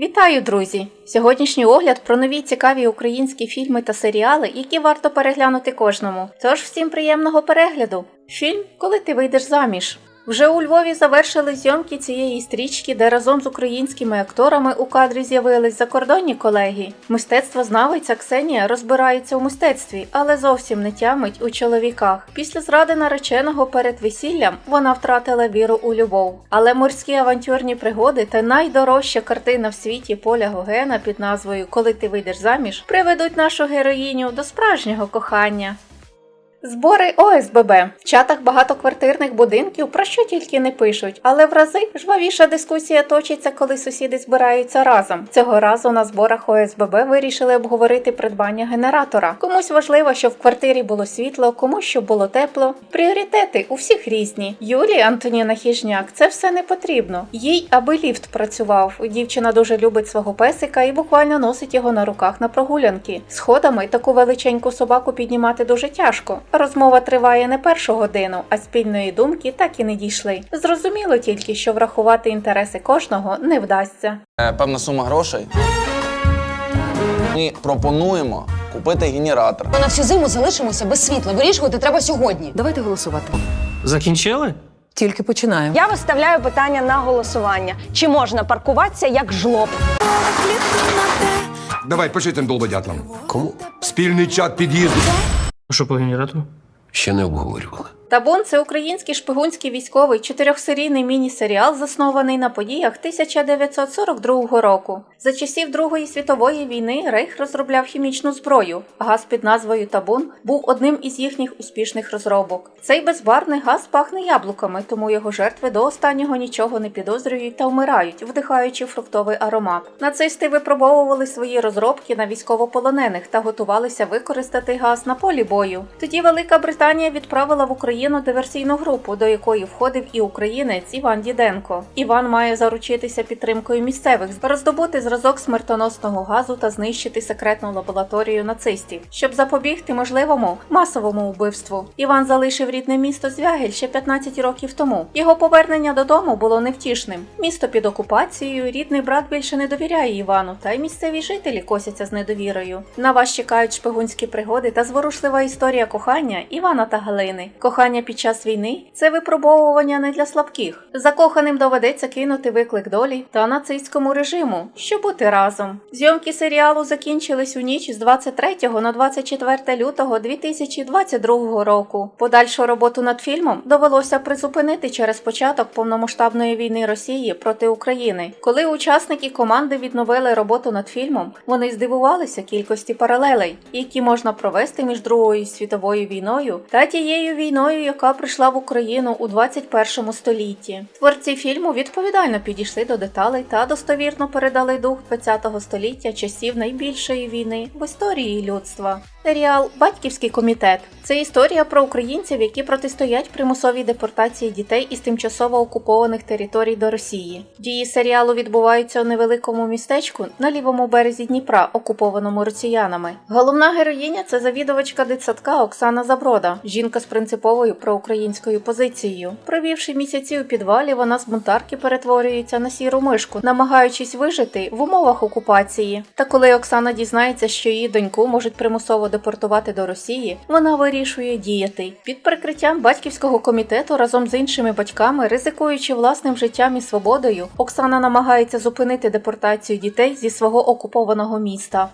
Вітаю, друзі! Сьогоднішній огляд про нові цікаві українські фільми та серіали, які варто переглянути кожному. Тож всім приємного перегляду! Фільм Коли ти вийдеш заміж. Вже у Львові завершили зйомки цієї стрічки, де разом з українськими акторами у кадрі з'явились закордонні колеги. Мистецтвознавиця Ксенія розбирається у мистецтві, але зовсім не тямить у чоловіках. Після зради нареченого перед весіллям вона втратила віру у любов. Але морські авантюрні пригоди та найдорожча картина в світі Поля Гогена під назвою Коли ти вийдеш заміж приведуть нашу героїню до справжнього кохання. Збори ОСББ в чатах багатоквартирних будинків про що тільки не пишуть, але в рази жвавіша дискусія точиться, коли сусіди збираються разом. Цього разу на зборах ОСББ вирішили обговорити придбання генератора. Комусь важливо, щоб в квартирі було світло, комусь щоб було тепло. Пріоритети у всіх різні. Юлії Антоніна Хіжняк це все не потрібно. Їй аби ліфт працював. Дівчина дуже любить свого песика і буквально носить його на руках на прогулянки. Сходами таку величеньку собаку піднімати дуже тяжко. Розмова триває не першу годину, а спільної думки так і не дійшли. Зрозуміло тільки, що врахувати інтереси кожного не вдасться. Е, певна сума грошей. Ми пропонуємо купити генератор. Ми на всю зиму залишимося без світла. Вирішувати треба сьогодні. Давайте голосувати. Закінчили? Тільки починаємо. Я виставляю питання на голосування: чи можна паркуватися як жлоб? Давай пиши тим долбодятлам. Кому? Спільний чат під'їзду. Що по генератору? Ще не обговорювали. Табун це український шпигунський військовий чотирьохсерійний міні-серіал, заснований на подіях 1942 року. За часів Другої світової війни Рейх розробляв хімічну зброю. Газ під назвою Табун був одним із їхніх успішних розробок. Цей безбарний газ пахне яблуками, тому його жертви до останнього нічого не підозрюють та вмирають, вдихаючи фруктовий аромат. Нацисти випробовували свої розробки на військовополонених та готувалися використати газ на полі бою. Тоді Велика Британія відправила в Україну диверсійну групу, до якої входив і українець Іван Діденко. Іван має заручитися підтримкою місцевих, роздобути зразок смертоносного газу та знищити секретну лабораторію нацистів, щоб запобігти можливому масовому вбивству. Іван залишив рідне місто Звягель ще 15 років тому. Його повернення додому було невтішним. Місто під окупацією, рідний брат більше не довіряє Івану, та й місцеві жителі косяться з недовірою. На вас чекають шпигунські пригоди та зворушлива історія кохання Івана та Галини. Кохання під час війни це випробовування не для слабких. Закоханим доведеться кинути виклик долі та нацистському режиму, щоб бути разом. Зйомки серіалу закінчились у ніч з 23 на 24 лютого 2022 року. Подальшу роботу над фільмом довелося призупинити через початок повномасштабної війни Росії проти України. Коли учасники команди відновили роботу над фільмом, вони здивувалися кількості паралелей, які можна провести між Другою світовою війною та тією війною, яка прийшла в Україну у 21 столітті. Творці фільму відповідально підійшли до деталей та достовірно передали дух 20 століття часів найбільшої війни в історії людства. Серіал Батьківський комітет це історія про українців, які протистоять примусовій депортації дітей із тимчасово окупованих територій до Росії. Дії серіалу відбуваються у невеликому містечку на лівому березі Дніпра, окупованому росіянами. Головна героїня це завідувачка дитсадка Оксана Заброда, жінка з принциповою проукраїнською позицією. Провівши місяці у підвалі, вона з бунтарки перетворюється на сіру мишку, намагаючись вижити в умовах окупації. Та коли Оксана дізнається, що її доньку можуть примусово депортувати до Росії, вона вирішує діяти під прикриттям батьківського комітету разом з іншими батьками, ризикуючи власним життям і свободою, Оксана намагається зупинити депортацію дітей зі свого окупованого міста.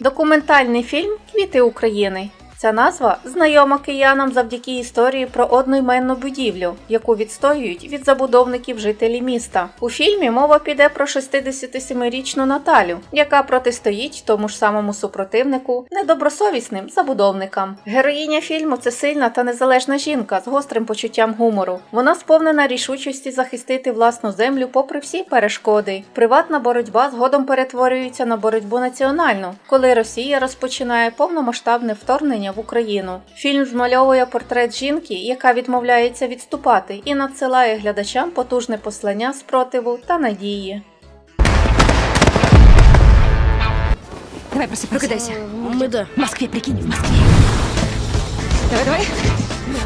Документальний фільм Квіти України. Ця назва знайома киянам завдяки історії про одноіменну будівлю, яку відстоюють від забудовників жителі міста. У фільмі мова піде про 67-річну Наталю, яка протистоїть тому ж самому супротивнику недобросовісним забудовникам. Героїня фільму це сильна та незалежна жінка з гострим почуттям гумору. Вона сповнена рішучості захистити власну землю попри всі перешкоди. Приватна боротьба згодом перетворюється на боротьбу національну, коли Росія розпочинає повномасштабне вторгнення в Україну. Фільм змальовує портрет жінки, яка відмовляється відступати, і надсилає глядачам потужне послання спротиву та надії. Давай, проси, прокидайся. Ми де? В Москві, прикинь, в Москві. Давай, давай.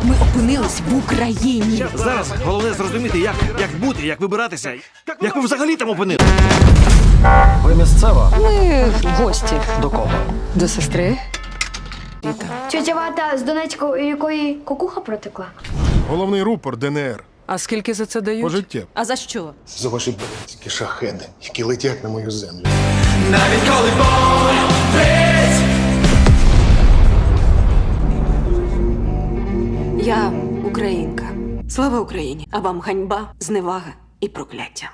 Ми опинились в Україні. Зараз головне зрозуміти, як, як бути, як вибиратися, як ви взагалі там опинилися. Ми гості. До кого? До сестри. Тетя Вата з Донецька, у якої кукуха протекла. Головний рупор ДНР. А скільки за це дають? Пожиття. А за що? За ваші братські шахеди, які летять на мою землю. Навіть коли! Я українка. Слава Україні! А вам ганьба, зневага і прокляття.